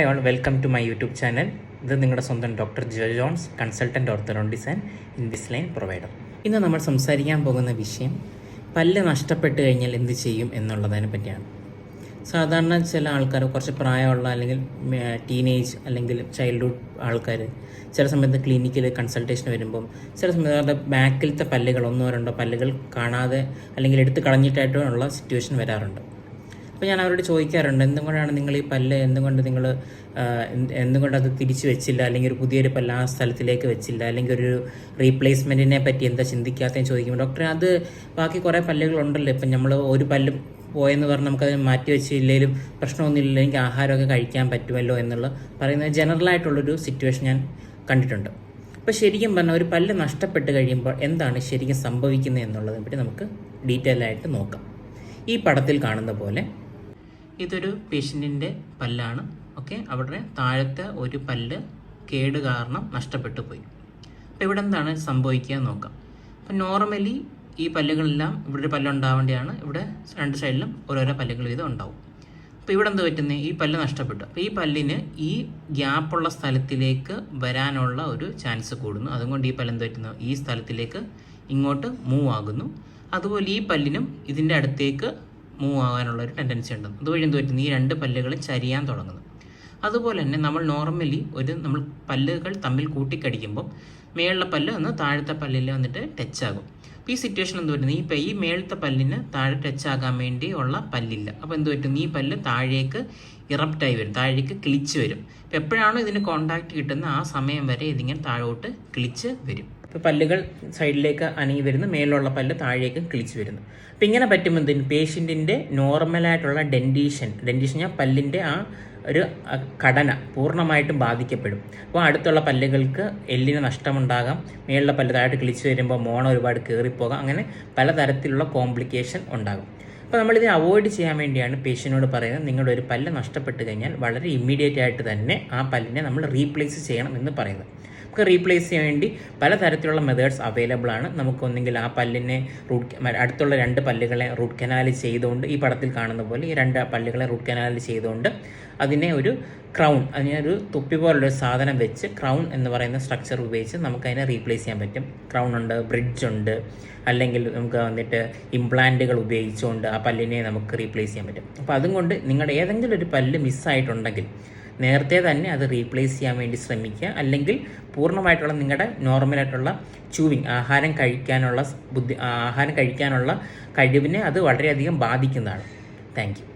Hi all welcome to my YouTube channel ഇത് നിങ്ങളുടെ സ്വന്തം doctor Jo Johns consultant orthodontist and Invisalign provider ഇന്ന് നമ്മൾ സംസാരിക്കാൻ പോകുന്ന വിഷയം പല്ല് നഷ്ടപ്പെട്ട് കഴിഞ്ഞാൽ എന്ത് ചെയ്യും എന്നുള്ളതിനെ പറ്റിയാണ്. സാധാരണ ചില ആൾക്കാർ കുറച്ച് പ്രായമുള്ള അല്ലെങ്കിൽ ടീനേജ് അല്ലെങ്കിൽ ചൈൽഡ്ഹുഡ് ആൾക്കാർ ചില സമയത്ത് ക്ലിനിക്കിൽ കൺസൾട്ടേഷൻ വരുമ്പം ചില സമയത്ത് അവരുടെ ബാക്കിലത്തെ പല്ലുകൾ ഒന്നോ രണ്ടോ പല്ലുകൾ കാണാതെ അല്ലെങ്കിൽ എടുത്ത് കളഞ്ഞിട്ടായിട്ടുള്ള സിറ്റുവേഷൻ വരാറുണ്ട്. അപ്പോൾ ഞാൻ അവരോട് ചോദിക്കാറുണ്ട് എന്തുകൊണ്ടാണ് നിങ്ങൾ ഈ പല്ല് എന്തുകൊണ്ട് നിങ്ങൾ എന്തുകൊണ്ട് അത് തിരിച്ചു വെച്ചില്ല? അല്ലെങ്കിൽ ഒരു പുതിയൊരു പല്ല് ആ സ്ഥലത്തിലേക്ക് വെച്ചില്ല? അല്ലെങ്കിൽ ഒരു റീപ്ലേസ്മെന്റിനെ പറ്റി എന്താ ചിന്തിക്കാത്തതെന്ന് ചോദിക്കുമ്പോൾ ഡോക്ടറെ അത് ബാക്കി കുറേ പല്ലുകളുണ്ടല്ലോ. ഇപ്പം നമ്മൾ ഒരു പല്ല് പോയെന്ന് പറഞ്ഞ് നമുക്കത് മാറ്റി വെച്ചില്ലെങ്കിലും പ്രശ്നമൊന്നുമില്ല എനിക്ക് ആഹാരമൊക്കെ കഴിക്കാൻ പറ്റുമല്ലോ എന്നുള്ള പറയുന്നത് ജനറലായിട്ടുള്ളൊരു സിറ്റുവേഷൻ ഞാൻ കണ്ടിട്ടുണ്ട്. അപ്പോൾ ശരിക്കും പറഞ്ഞാൽ ഒരു പല്ല് നഷ്ടപ്പെട്ട് കഴിയുമ്പോൾ എന്താണ് ശരിക്കും സംഭവിക്കുന്നത് എന്നുള്ളതിനെ പറ്റി നമുക്ക് ഡീറ്റെയിൽ ആയിട്ട് നോക്കാം. ഈ പടത്തിൽ കാണുന്ന പോലെ ഇതൊരു പേഷ്യന്റിന്റെ പല്ലാണ്. ഓക്കെ അവിടെ താഴത്തെ ഒരു പല്ല് കേട് കാരണം നഷ്ടപ്പെട്ടു പോയി. അപ്പോൾ ഇവിടെ എന്താണ് സംഭവിക്കുക നോക്കാം. അപ്പോൾ നോർമലി ഈ പല്ലുകളെല്ലാം ഇവിടെ ഒരു പല്ലുണ്ടാവേണ്ടതാണ്. ഇവിടെ രണ്ട് സൈഡിലും ഓരോരോ പല്ലുകൾ വീതം ഉണ്ടാവും. അപ്പോൾ ഇവിടെ എന്താ പറ്റുന്നത് ഈ പല്ല് നഷ്ടപ്പെട്ടു. അപ്പോൾ ഈ പല്ലിന് ഈ ഗ്യാപ്പുള്ള സ്ഥലത്തിലേക്ക് വരാനുള്ള ഒരു ചാൻസ് കൂടുന്നു. അതുകൊണ്ട് ഈ പല്ല് എന്ത് പറ്റുന്നു? ഈ സ്ഥലത്തിലേക്ക് ഇങ്ങോട്ട് മൂവ് ആകുന്നു. അതുപോലെ ഈ പല്ലിനും ഇതിന്റെ അടുത്തേക്ക് മൂവ് ആകാനുള്ള ഒരു ടെൻഡൻസി ഉണ്ട് അതുവഴി എന്ത് പറ്റുന്നു ഈ രണ്ട് പല്ലുകൾ ചരിയാൻ തുടങ്ങുന്നു. അതുപോലെ തന്നെ നമ്മൾ നോർമലി ഒരു നമ്മൾ പല്ലുകൾ തമ്മിൽ കൂട്ടിക്കടിക്കുമ്പോൾ മേളിലെ പല്ല് ഒന്ന് താഴത്തെ പല്ലിൽ വന്നിട്ട് ടച്ച് ആകും. ഈ സിറ്റുവേഷൻ എന്ത് പറ്റുന്നു? ഈ ഈ മേളത്തെ പല്ലിന് താഴെ ടച്ച് ആകാൻ വേണ്ടി ഉള്ള പല്ലില്ല. അപ്പോൾ എന്ത് പറ്റും ഈ പല്ല് താഴേക്ക് ഇറപ്റ്റായി വരും. താഴേക്ക് കിളിച്ച് വരും. അപ്പോൾ എപ്പോഴാണോ ഇതിന് കോണ്ടാക്ട് കിട്ടുന്ന ആ സമയം വരെ ഇതിങ്ങനെ താഴോട്ട് കിളിച്ച് വരും. ഇപ്പോൾ പല്ലുകൾ സൈഡിലേക്ക് അനങ്ങി വരുന്നു മേലുള്ള പല്ല് താഴേക്ക് കിളിച്ച് വരുന്നു. അപ്പോൾ ഇങ്ങനെ പറ്റുമ്പോൾ എന്തിന് പേഷ്യന്റിന്റെ നോർമലായിട്ടുള്ള ഡെന്റീഷൻ ഡെന്റീഷൻ ഞാൻ പല്ലിന്റെ ആ ഒരു ഘടന പൂർണമായിട്ടും ബാധിക്കപ്പെടും. അപ്പോൾ അടുത്തുള്ള പല്ലുകൾക്ക് എല്ലിന് നഷ്ടമുണ്ടാകാം മേളിലെ പല്ല് താഴോട്ട് കിളിച്ച് വരുമ്പോൾ മോണ ഒരുപാട് കയറിപ്പോകാം അങ്ങനെ പലതരത്തിലുള്ള കോംപ്ലിക്കേഷൻ ഉണ്ടാകും. അപ്പോൾ നമ്മളിത് അവോയ്ഡ് ചെയ്യാൻ വേണ്ടിയാണ് പേഷ്യന്റിനോട് പറയുന്നത് നിങ്ങളുടെ ഒരു പല്ല് നഷ്ടപ്പെട്ട് കഴിഞ്ഞാൽ വളരെ ഇമ്മീഡിയറ്റ് ആയിട്ട് തന്നെ ആ പല്ലിനെ നമ്മൾ റീപ്ലേസ് ചെയ്യണം എന്ന് പറയുന്നത്. നമുക്ക് റീപ്ലേസ് ചെയ്യാൻ വേണ്ടി പലതരത്തിലുള്ള മെത്തേഡ്സ് അവൈലബിൾ ആണ്. നമുക്ക് ഒന്നെങ്കിൽ ആ പല്ലിനെ റൂട്ട് അടുത്തുള്ള രണ്ട് പല്ലുകളെ റൂട്ട് കനാൽ ചെയ്തുകൊണ്ട് ഈ പടത്തിൽ കാണുന്ന പോലെ ഈ രണ്ട് പല്ലുകളെ റൂട്ട് കനാൽ ചെയ്തുകൊണ്ട് അതിനെ ഒരു ക്രൗൺ അതിനെ ഒരു തുപ്പി പോലുള്ളൊരു സാധനം വെച്ച് ക്രൗൺ എന്ന് പറയുന്ന സ്ട്രക്ചർ ഉപയോഗിച്ച് നമുക്കതിനെ റീപ്ലേസ് ചെയ്യാൻ പറ്റും. ക്രൗൺ ഉണ്ട് ബ്രിഡ്ജ് ഉണ്ട് അല്ലെങ്കിൽ നമുക്ക് വന്നിട്ട് ഇംപ്ലാന്റുകൾ ഉപയോഗിച്ചുകൊണ്ട് ആ പല്ലിനെ നമുക്ക് റീപ്ലേസ് ചെയ്യാൻ പറ്റും. അപ്പോൾ അതും കൊണ്ട് നിങ്ങളുടെ ഏതെങ്കിലും ഒരു പല്ല് മിസ്സായിട്ടുണ്ടെങ്കിൽ നേരത്തെ തന്നെ അത് റീപ്ലേസ് ചെയ്യാൻ വേണ്ടി ശ്രമിക്കുക. അല്ലെങ്കിൽ പൂർണമായിട്ടുള്ള നിങ്ങളുടെ നോർമലായിട്ടുള്ള ചൂവിങ് ആഹാരം കഴിക്കാനുള്ള ബുദ്ധി ആഹാരം കഴിക്കാനുള്ള കഴിവിനെ അത് വളരെയധികം ബാധിക്കുന്നതാണ്. താങ്ക്